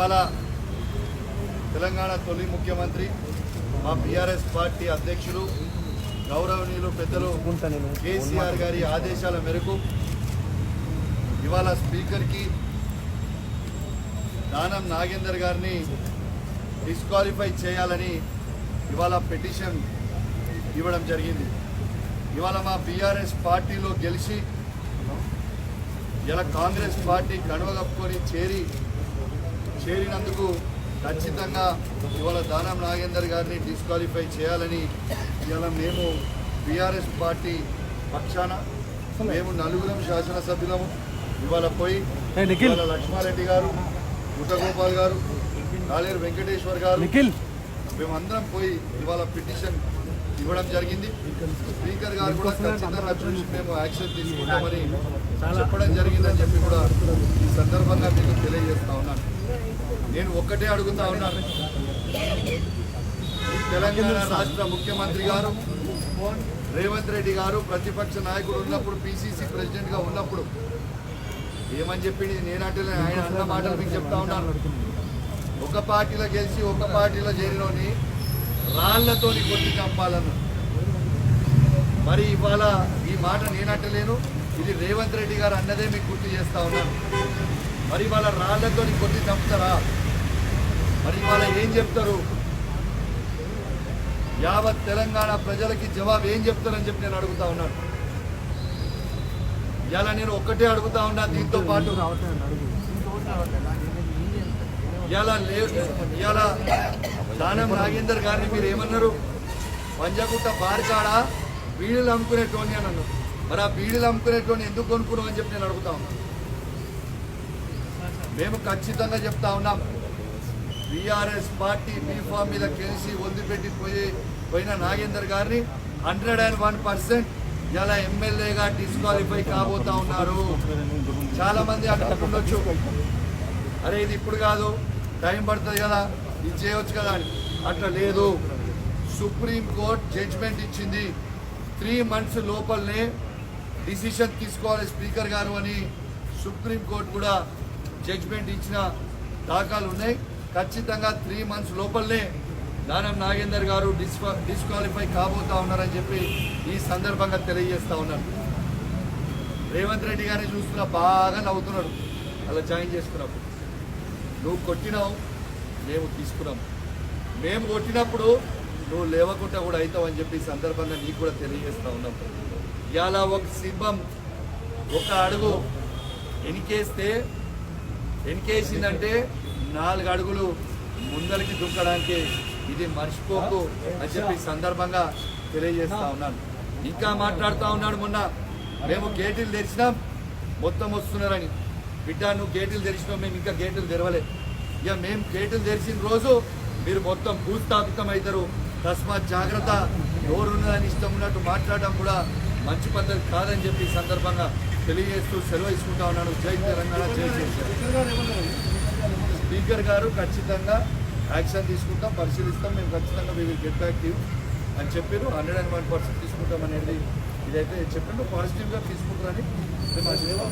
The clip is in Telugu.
ఇవాళ తెలంగాణ తొలి ముఖ్యమంత్రి మా బీఆర్ఎస్ పార్టీ అధ్యక్షులు గౌరవనీయులు పెద్దలు కేసీఆర్ గారి ఆదేశాల మేరకు ఇవాళ స్పీకర్కి దానం నాగేందర్ గారిని డిస్క్వాలిఫై చేయాలని ఇవాళ పిటిషన్ ఇవ్వడం జరిగింది. ఇవాళ మా బీఆర్ఎస్ పార్టీలో గెలిచి ఇలా కాంగ్రెస్ పార్టీ కనువగప్పుకొని చేరి చేరినందుకు ఖచ్చితంగా ఇవాళ దానం నాగేందర్ గారిని డిస్క్వాలిఫై చేయాలని ఇవాళ మేము బీఆర్ఎస్ పార్టీ పక్షాన మేము నలుగురం శాసనసభ్యులము. ఇవాళ పోయి. ఇవాళ లక్ష్మారెడ్డి గారు గుట్టగోపాల్ గారు కాలేరు వెంకటేశ్వర్ గారు మేమందరం పోయి ఇవాళ పిటిషన్ ఇవ్వడం జరిగింది. స్పీకర్ గారు కూడా ఖచ్చితంగా చూసి మేము యాక్షన్ తీసుకుంటామని చెప్పడం జరిగిందని చెప్పి కూడా ఈ సందర్భంగా మీకు తెలియజేస్తా ఉన్నాను నేను ఒక్కటే అడుగుతా ఉన్నాను తెలంగాణ రాష్ట్ర ముఖ్యమంత్రి గారు రేవంత్ రెడ్డి గారు ప్రతిపక్ష నాయకుడు ఉన్నప్పుడు పిసిసి ప్రెసిడెంట్గా ఉన్నప్పుడు ఏమని చెప్పి నేనంటే ఆయన అన్న మాటలు మీకు చెప్తా ఉన్నాను ఒక పార్టీలో గెలిచి ఒక పార్టీలో చేరినోని రాళ్ళతోని కొట్టి చంపాలను. మరి ఇవాళ ఈ మాట నేనంటలేను ఇది రేవంత్ రెడ్డి గారు అన్నదే మీకు గుర్తు చేస్తా ఉన్నాను మరి ఇవాళ రాళ్ళతోని కొట్టి చంపుతారా? మరి ఇవాళ ఏం చెప్తారు? యావత్ తెలంగాణ ప్రజలకి జవాబు ఏం చెప్తారని చెప్పి నేను అడుగుతా ఉన్నాను. ఇలా నేను ఒక్కటే అడుగుతా ఉన్నా దీంతో పాటు. ఇలా ఇలా దానం నాగేందర్ గారిని మీరు ఏమన్నారు? పంజగుట్ట బారికాడా బీడీలు అమ్ముకునేటోని అని అన్నారు. మరి ఆ బీడీలు అమ్ముకునేటోని ఎందుకు కొనుక్కున్నావు అని చెప్పి నేను అడుగుతా ఉన్నాను మేము ఖచ్చితంగా చెప్తా ఉన్నాం. బీఆర్ఎస్ పార్టీ బీఫామ్ మీద కేసీ వదిలిపెట్టిపోయి పోయిన నాగేందర్ గారిని హండ్రెడ్ అండ్ వన్ పర్సెంట్ ఇలా ఎమ్మెల్యేగా డిస్క్వాలిఫై కాబోతా ఉన్నారు. చాలామంది మంది అనుకుంటుండొచ్చు అరే ఇది ఇప్పుడు కాదు. టైం పడుతుంది కదా. ఇది చేయవచ్చు కదా. అట్లా లేదు. సుప్రీం కోర్ట్ జడ్జ్మెంట్ ఇచ్చింది. త్రీ మంత్స్ లోపలనే డిసిషన్ తీసుకోవాలి స్పీకర్ గారు అని సుప్రీం కోర్ట్ కూడా జడ్జ్మెంట్ ఇచ్చిన దాఖలు ఉన్నాయి. ఖచ్చితంగా త్రీ మంత్స్ లోపలనే దానం నాగేందర్ గారు డిస్క్వా డిస్క్వాలిఫై కాబోతా ఉన్నారని చెప్పి ఈ సందర్భంగా తెలియజేస్తా ఉన్నారు రేవంత్ రెడ్డి గారిని చూస్తున్నా బాగా నవ్వుతున్నాడు. అలా జాయిన్ చేసుకున్నప్పుడు. నువ్వు కొట్టినావు మేము తీసుకున్నాము మేము కొట్టినప్పుడు నువ్వు లేవకుండా కూడా అవుతావు అని చెప్పి సందర్భంగా నీకు కూడా తెలియజేస్తా ఉన్నాం. ఇలా ఒక సింహం ఒక అడుగు ఎనికేస్తే ఎనికేసిందంటే నాలుగు అడుగులు ముందరికి దుంకడానికి ఇది మర్చిపోకు అని చెప్పి సందర్భంగా తెలియజేస్తా ఉన్నాను. ఇంకా మాట్లాడుతూ ఉన్నాడు మొన్న. మేము గేట్లు తెరిచినాం. మొత్తం వస్తున్నారని. బిడ్డ నువ్వు గేటులు తెరిచినావు. మేము ఇంకా గేట్లు తెరవలే. ఇక మేము గేట్లు తెరిచిన రోజు మీరు మొత్తం భూస్థాపితం అవుతారు తస్మాత్ జాగ్రత్త. ఎవరున్నదని ఇష్టం ఉన్నట్టు మాట్లాడడం కూడా మంచి పద్ధతి కాదని చెప్పి సందర్భంగా తెలియజేస్తూ సెలవు ఇచ్చుకుంటా ఉన్నాను జై తెలంగాణ జై కేసీఆర్ స్పీకర్ గారు ఖచ్చితంగా యాక్షన్ తీసుకుంటాం పరిశీలిస్తాం మేము ఖచ్చితంగా we will get back you అని చెప్పారు హండ్రెడ్ అండ్ వన్ పర్సెంట్ తీసుకుంటాం అనేది ఇదైతే చెప్పండి పాజిటివ్గా తీసుకుంటారని మేము ఆశిస్తాం.